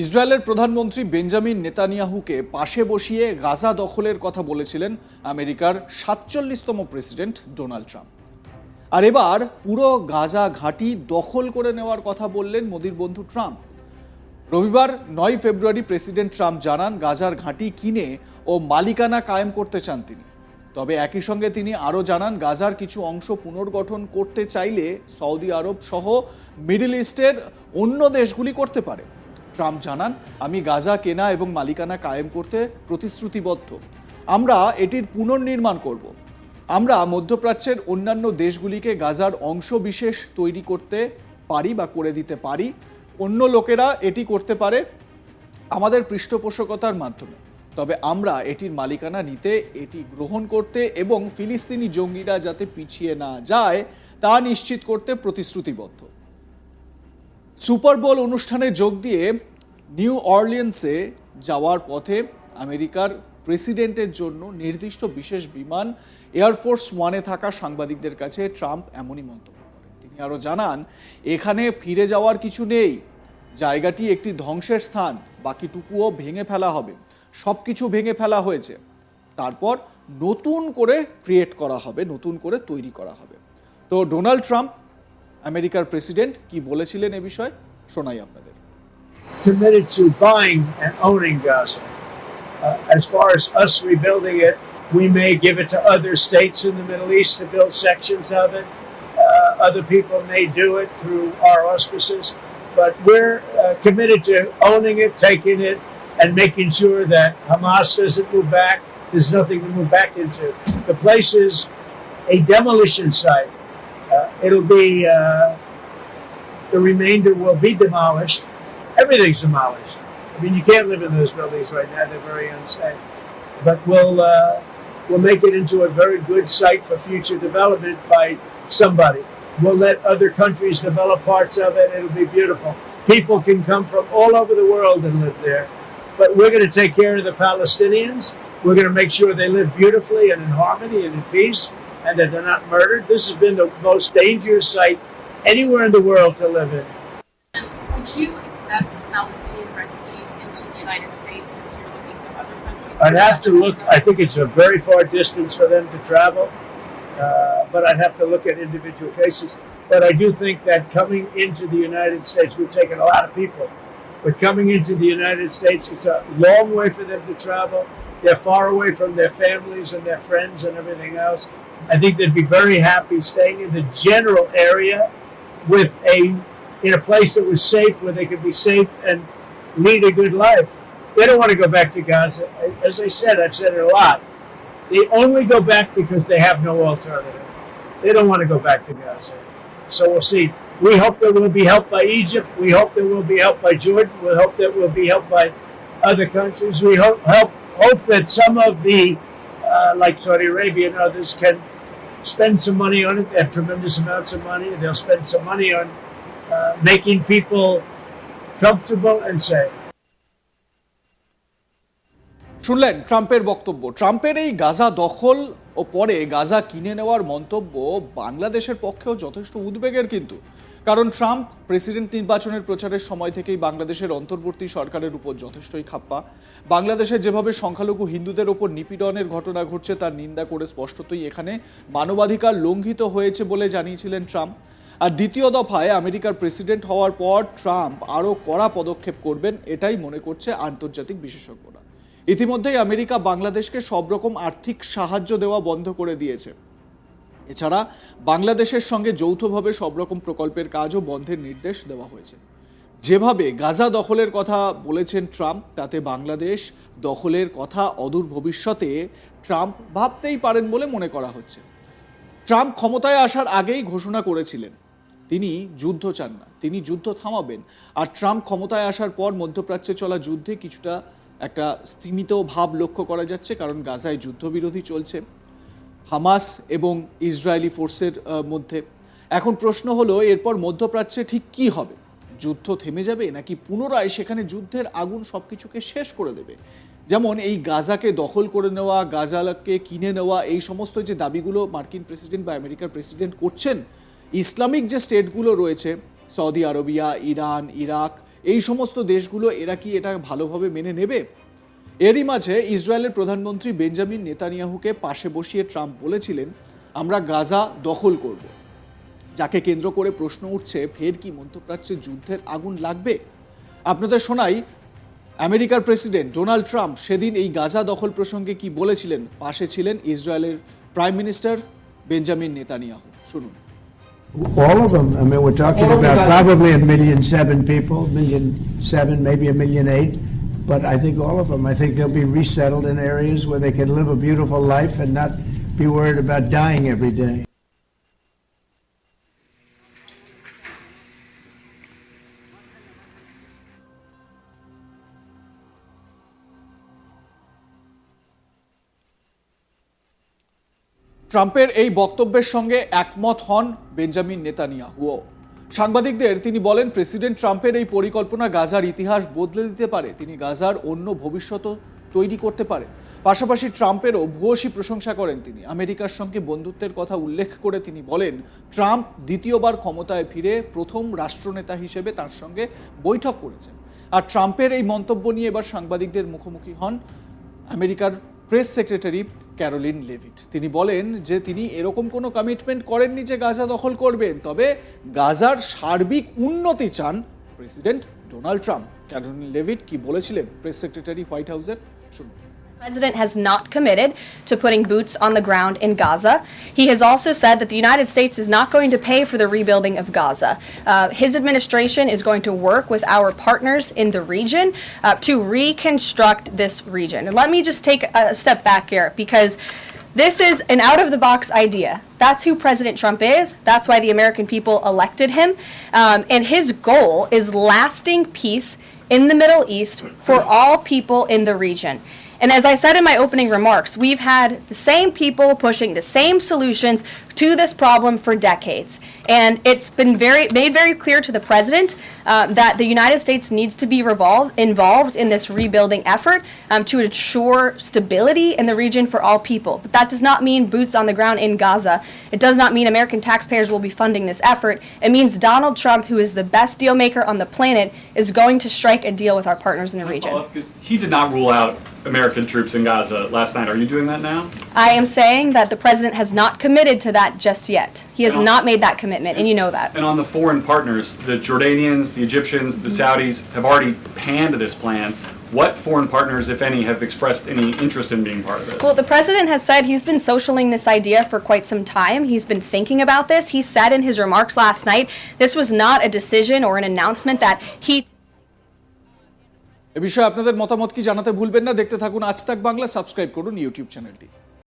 ইসরায়েলের প্রধানমন্ত্রী বেঞ্জামিন নেতানিয়াহুকে পাশে বসিয়ে গাজা দখলের কথা বলেছিলেন আমেরিকার সাতচল্লিশতম প্রেসিডেন্ট ডোনাল্ড ট্রাম্প। আর এবার পুরো গাজা ঘাঁটি দখল করে নেওয়ার কথা বললেন মোদির বন্ধু ট্রাম্প। রবিবার নয় ফেব্রুয়ারি প্রেসিডেন্ট ট্রাম্প জানান গাজার ঘাঁটি কিনে ও মালিকানা কায়েম করতে চান তিনি। তবে একই সঙ্গে তিনি আরও জানান গাজার কিছু অংশ পুনর্গঠন করতে চাইলে সৌদি আরব সহ মিডল ইস্টের অন্য দেশগুলি করতে পারে। ট্রাম্প জানান, আমি গাজা কেনা এবং মালিকানা কায়েম করতে প্রতিশ্রুতিবদ্ধ। আমরা এটির পুনর্নির্মাণ করব। আমরা মধ্যপ্রাচ্যের অন্যান্য দেশগুলিকে গাজার অংশ বিশেষ তৈরি করতে পারি বা করে দিতে পারি। অন্য লোকেরা এটি করতে পারে আমাদের পৃষ্ঠপোষকতার মাধ্যমে। তবে আমরা এটির মালিকানা নিতে, এটি গ্রহণ করতে এবং ফিলিস্তিনি জঙ্গিরা যাতে পিছিয়ে না যায়, তা নিশ্চিত করতে প্রতিশ্রুতিবদ্ধ। সুপার বোল অনুষ্ঠানে যোগ দিয়ে নিউ অরলিয়েন্সে যাওয়ার পথে আমেরিকার প্রেসিডেন্টের জন্য নির্দিষ্ট বিশেষ বিমান এয়ারফোর্স ওয়ানে থাকা সাংবাদিকদের কাছে ট্রাম্প এমনই মন্তব্য করেন। তিনি আরও জানান, এখানে ফিরে যাওয়ার কিছু নেই। জায়গাটি একটি ধ্বংসের স্থান। বাকিটুকুও ভেঙে ফেলা হবে। সব কিছু ভেঙে ফেলা হয়েছে। তারপর নতুন করে ক্রিয়েট করা হবে, নতুন করে তৈরি করা হবে। তো ডোনাল্ড ট্রাম্প আমেরিকার প্রেসিডেন্ট কি বলেছিলেন এ বিষয়ে শোনাই আপনাদের committed to buying and owning Gaza. Uh, as far as us rebuilding it, we may give it to other states in the Middle East to build sections of it. Uh, other people may do it through our auspices, but we're uh, committed to owning it, taking it, and making sure that Hamas doesn't move back. There's nothing to move back into. The place is a demolition site. uh, it'll be uh, the remainder will be demolished. Everything's demolished. I mean, you can't live in those buildings right now; they're very unsafe. But we'll uh, we'll make it into a very good site for future development by somebody. We'll let other countries develop parts of it. It'll be beautiful. People can come from all over the world and live there. But we're going to take care of the Palestinians. We're going to make sure they live beautifully and in harmony and in peace, and that they're not murdered. This has been the most dangerous site anywhere in the world to live in. Would you accept Palestinian refugees into the United States since you're looking to other countries? I'd have to look. I think it's a very far distance for them to travel, uh, but I'd have to look at individual cases. But I do think that coming into the United States, we've taken a lot of people, but coming into the United States, it's a long way for them to travel. They're far away from their families and their friends and everything else. I think they'd be very happy staying in the general area with a in a place that was safe where they could be safe and lead a good life. They don't want to go back to Gaza. As I said, I've said it a lot. They only go back because they have no alternative. They don't want to go back to Gaza. So we'll see. We hope that we'll be helped by Egypt. We hope that we'll be helped by Jordan. We hope that we'll be helped by other countries. We hope hope, hope that some of the, uh, like Saudi Arabia and others, can spend some money on it. They have tremendous amounts of money. They'll spend some money on uh, making people comfortable and safe. শুনলেন ট্রাম্পের বক্তব্য ট্রাম্পের এই গাজা দখল ও পরে গাজা কিনে নেওয়ার মন্তব্য বাংলাদেশের পক্ষেও যথেষ্ট উদ্বেগের কিন্তু কারণ ট্রাম্প প্রেসিডেন্ট নির্বাচনের প্রচারের সময় থেকেই বাংলাদেশের অন্তর্বর্তী সরকারের উপর যথেষ্টই খাপ্পা। বাংলাদেশে যেভাবে সংখ্যালঘু হিন্দুদের ওপর নিপীড়নের ঘটনা ঘটছে, তার নিন্দা করে স্পষ্টতই এখানে মানবাধিকার লঙ্ঘিত হয়েছে বলে জানিয়েছিলেন ট্রাম্প। আর দ্বিতীয় দফায় আমেরিকার প্রেসিডেন্ট হওয়ার পর ট্রাম্প আরও কড়া পদক্ষেপ করবেন, এটাই মনে করছে আন্তর্জাতিক বিশেষজ্ঞরা। ইতিমধ্যেই আমেরিকা বাংলাদেশকে সব রকম আর্থিক সাহায্য দেওয়া বন্ধ করে দিয়েছে। এছাড়া বাংলাদেশের সঙ্গে যৌথভাবে সব রকম প্রকল্পের কাজও বন্ধের নির্দেশ দেওয়া হয়েছে। যেভাবে গাজা দখলের কথা বলেছেন ট্রাম্প, তাতে বাংলাদেশ দখলের কথা অদূর ভবিষ্যতে ট্রাম্প ভাবতেই পারেন বলে মনে করা হচ্ছে। ট্রাম্প ক্ষমতায় আসার আগেই ঘোষণা করেছিলেন, তিনি যুদ্ধ চান না, তিনি যুদ্ধ থামাবেন। আর ট্রাম্প ক্ষমতায় আসার পর মধ্যপ্রাচ্যে চলা যুদ্ধে কিছুটা একটা স্তীমিত ভাব লক্ষ্য করা যাচ্ছে, কারণ গাজায় যুদ্ধবিরোধী চলছে। হামাস এবং ইসরায়েলি ফোর্সের মধ্যে। এখন প্রশ্ন হলো, এরপর মধ্যপ্রাচ্যে ঠিক কি হবে? যুদ্ধ থেমে যাবে নাকি পুনরায় সেখানে যুদ্ধের আগুন সব কিছুকে শেষ করে দেবে? যেমন এই গাজাকে দখল করে নেওয়া, গাজাকে কিনে নেওয়া, এই সমস্ত যে দাবিগুলো মার্কিন প্রেসিডেন্ট বা আমেরিকার প্রেসিডেন্ট করছেন, ইসলামিক যে স্টেটগুলো রয়েছে, সৌদি আরবিয়া, ইরান, ইরাক, এই সমস্ত দেশগুলো, এরা কি এটা ভালোভাবে মেনে নেবে? এরই মাঝে ইসরায়েলের প্রধানমন্ত্রী বেঞ্জামিন নেতানিয়াহুকে পাশে বসিয়ে ট্রাম্প বলেছিলেন আমরা গাজা দখল করব। যাকে কেন্দ্র করে প্রশ্ন উঠছে ফের কি মধ্যপ্রাচ্যে যুদ্ধের আগুন লাগবে? আপনাদের শোনাই আমেরিকার প্রেসিডেন্ট ডোনাল্ড ট্রাম্প সেদিন এই গাজা দখল প্রসঙ্গে কি বলেছিলেন? পাশে ছিলেন ইসরায়েলের প্রাইম মিনিস্টার বেঞ্জামিন নেতানিয়াহু। শুনুন। All of them. I mean, we're talking about probably a million seven people, million seven, maybe a million eight. But I think all of them, I think they'll be resettled in areas where they can live a beautiful life and not be worried about dying every day. ট্রাম্পের এই বক্তব্যের সঙ্গে একমত হন Benjamin নেতানিয়াহুও সাংবাদিকদের তিনি বলেন, president ট্রাম্পের এই পরিকল্পনা গাজার ইতিহাস বদলে দিতে পারে। তিনি গাজার অন্য ভবিষ্যৎও তৈরি করতে পারে পাশাপাশি ট্রাম্পেরও ভূয়সী প্রশংসা করেন তিনি। আমেরিকার সঙ্গে বন্ধুত্বের কথা উল্লেখ করে তিনি বলেন, ট্রাম্প দ্বিতীয়বার ক্ষমতায় ফিরে প্রথম রাষ্ট্রনেতা হিসেবে তার সঙ্গে বৈঠক করেছেন। আর ট্রাম্পের এই মন্তব্য নিয়ে এবার সাংবাদিকদের মুখোমুখি হন আমেরিকার প্রেস সেক্রেটারি ক্যারোলিন লেভিট। তিনি বলেন যে তিনি এরকম কোনো কমিটমেন্ট করেননি যে গাজা দখল করবেন। তবে গাজার সার্বিক উন্নতি চান president Donald Trump. Karoline Leavitt কি বলেছিলেন? প্রেস সেক্রেটারি হোয়াইট হাউসের শুনুন। President has not committed to putting boots on the ground in Gaza. He has also said that the United States is not going to pay for the rebuilding of Gaza. Uh, his administration is going to work with our partners in the region uh, to reconstruct this region. And let me just take a step back here because this is an out of the box idea. That's who President Trump is. That's why the American people elected him. Um, and his goal is lasting peace in the Middle East for all people in the region. And as I said in my opening remarks, we've had the same people pushing the same solutions to this problem for decades. And it's been very made very clear to the president uh, that the United States needs to be revolved, involved in this rebuilding effort um, to ensure stability in the region for all people. But that does not mean boots on the ground in Gaza. It does not mean American taxpayers will be funding this effort. It means Donald Trump, who is the best deal maker on the planet, is going to strike a deal with our partners in the region. Because he did not rule out American troops in Gaza last night. Are you doing that now? I am saying that the president has not committed to that just yet. He has No. not made that commitment, and you know that. And on the foreign partners, the Jordanians, the Egyptians, the mm-hmm. Saudis have already panned this plan. What foreign partners, if any, have expressed any interest in being part of it? Well, the president has said he's been socialing this idea for quite some time. He's been thinking about this. He said in his remarks last night this was not a decision or an announcement that he. এ বিষয়ে আপনাদের মতামত কি জানাতে ভুলবেন না। দেখতে থাকুন আজ তাক বাংলা, সাবস্ক্রাইব করুন ইউটিউব চ্যানেলটি।